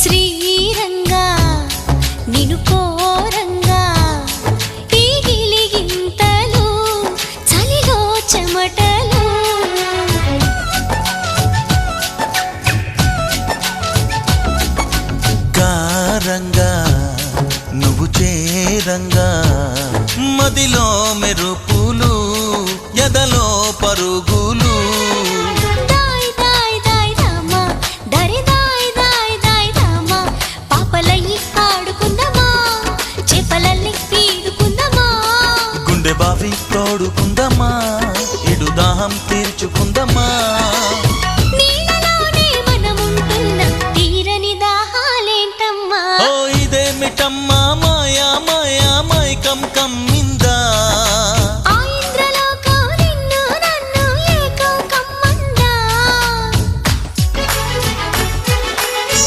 శ్రీరంగా నిను కోరంగా ఈ గిలిగింతలు చలిలో చెమటలు. గారంగా నువ్వు చేరంగా మదిలో మెరుపులు ఎదలో పరుగులు. దాహం తీర్చుకుందమ్మా. తీరని దాహాలేంటమ్మా? ఓ ఇదేమిటమ్మా